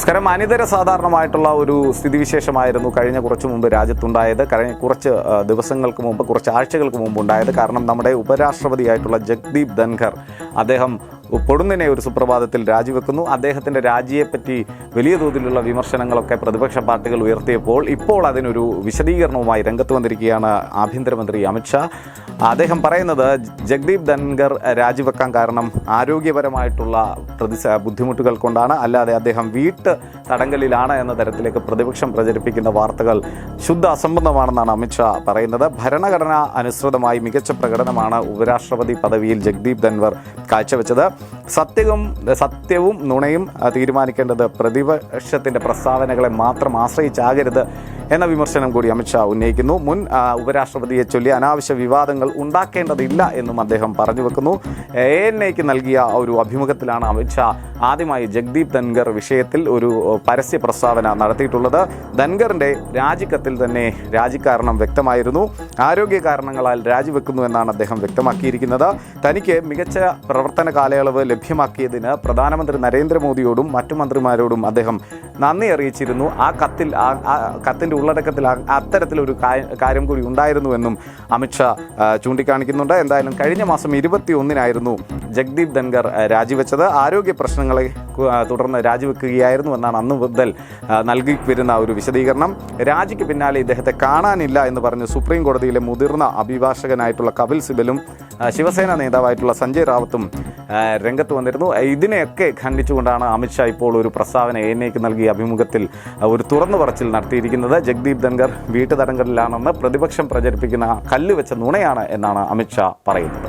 നമസ്കാരം. അനിതര സാധാരണമായിട്ടുള്ള ഒരു സ്ഥിതിവിശേഷമായിരുന്നു കഴിഞ്ഞ കുറച്ച് മുമ്പ് രാജ്യത്തുണ്ടായത്. കുറച്ച് ദിവസങ്ങൾക്ക് മുമ്പ് കുറച്ച് ആഴ്ചകൾക്ക് മുമ്പ് ഉണ്ടായത്. കാരണം നമ്മുടെ ഉപരാഷ്ട്രപതിയായിട്ടുള്ള ജഗ്ദീപ് ധൻഖർ അദ്ദേഹം പൊടുന്നിനെ ഒരു സുപ്രഭാതത്തിൽ രാജിവെക്കുന്നു. അദ്ദേഹത്തിന്റെ രാജിയെപ്പറ്റി വലിയ തോതിലുള്ള വിമർശനങ്ങളൊക്കെ പ്രതിപക്ഷ പാർട്ടികൾ ഉയർത്തിയപ്പോൾ ഇപ്പോൾ അതിനൊരു വിശദീകരണവുമായി രംഗത്ത് വന്നിരിക്കുകയാണ് ആഭ്യന്തരമന്ത്രി അമിത്ഷാ. അദ്ദേഹം പറയുന്നത് ജഗ്ദീപ് ധൻഗർ രാജിവെക്കാൻ കാരണം ആരോഗ്യപരമായിട്ടുള്ള പ്രതിസ ബുദ്ധിമുട്ടുകൾ കൊണ്ടാണ് അല്ലാതെ അദ്ദേഹം വീട്ട് തടങ്കലിലാണ് എന്ന തരത്തിലേക്ക് പ്രതിപക്ഷം പ്രചരിപ്പിക്കുന്ന വാർത്തകൾ ശുദ്ധ അസംബന്ധമാണെന്നാണ് അമിത്ഷാ പറയുന്നത്. ഭരണഘടന അനുസൃതമായി മികച്ച പ്രകടനമാണ് ഉപരാഷ്ട്രപതി പദവിയിൽ ജഗ്ദീപ് ധൻവർ കാഴ്ചവെച്ചത്. സത്യവും സത്യവും നുണയും തീരുമാനിക്കേണ്ടത് പ്രതിപക്ഷത്തിന്റെ പ്രസ്താവനകളെ മാത്രം ആശ്രയിച്ചാകരുത് എന്ന വിമർശനം കൂടി അമിത്ഷാ ഉന്നയിക്കുന്നു. മുൻ ഉപരാഷ്ട്രപതിയെ ചൊല്ലി അനാവശ്യ വിവാദങ്ങൾ ഉണ്ടാക്കേണ്ടതില്ല എന്നും അദ്ദേഹം പറഞ്ഞു വെക്കുന്നു. എ എൻ എക്ക് നൽകിയ ഒരു അഭിമുഖത്തിലാണ് അമിത്ഷാ ആദ്യമായി ജഗ്ദീപ് ധൻഗർ വിഷയത്തിൽ ഒരു പരസ്യ പ്രസ്താവന നടത്തിയിട്ടുള്ളത്. ധൻഗറിന്റെ രാജിക്കത്തിൽ തന്നെ രാജിക്കാരണം വ്യക്തമായിരുന്നു. ആരോഗ്യ കാരണങ്ങളാൽ രാജിവെക്കുന്നു എന്നാണ് അദ്ദേഹം വ്യക്തമാക്കിയിരിക്കുന്നത്. തനിക്ക് മികച്ച പ്രവർത്തന കാലയളവ് ലഭ്യമാക്കിയതിന് പ്രധാനമന്ത്രി നരേന്ദ്രമോദിയോടും മറ്റു മന്ത്രിമാരോടും അദ്ദേഹം നന്ദി അറിയിച്ചിരുന്നു. ആ കത്തിൽ ആ കത്തിന്റെ ഉള്ളടക്കത്തിൽ അത്തരത്തിലൊരു കാര്യം കൂടി ഉണ്ടായിരുന്നുവെന്നും അമിത്ഷാ ചൂണ്ടിക്കാണിക്കുന്നുണ്ട്. എന്തായാലും കഴിഞ്ഞ മാസം ഇരുപത്തി ഒന്നിനായിരുന്നു ജഗ്ദീപ് ധൻഗർ രാജിവെച്ചത്. ആരോഗ്യ പ്രശ്നങ്ങളെ കു- തുടർന്ന് രാജിവെക്കുകയായിരുന്നു എന്നാണ് അന്ന് മുതൽ നൽകി വരുന്ന ഒരു വിശദീകരണം. രാജിക്ക് പിന്നാലെ ഇദ്ദേഹത്തെ കാണാനില്ല എന്ന് പറഞ്ഞ് സുപ്രീം കോടതിയിലെ മുതിർന്ന അഭിഭാഷകനായിട്ടുള്ള കപിൽ സിബലും ശിവസേന നേതാവായിട്ടുള്ള സഞ്ജയ് റാവത്തും രംഗത്ത് വന്നിരുന്നു. ഇതിനെയൊക്കെ ഖണ്ഡിച്ചുകൊണ്ടാണ് അമിത്ഷാ ഇപ്പോൾ ഒരു പ്രസ്താവന എ എൻ എക്ക് നൽകിയ അഭിമുഖത്തിൽ ഒരു തുറന്നു പറച്ചിൽ നടത്തിയിരിക്കുന്നത്. ജഗ്ദീപ് ധൻഖർ വീട്ടുതടങ്കലിലാണെന്ന് പ്രതിപക്ഷം പ്രചരിപ്പിക്കുന്ന കല്ലുവെച്ച നുണയാണ് എന്നാണ് അമിത്ഷാ പറയുന്നത്.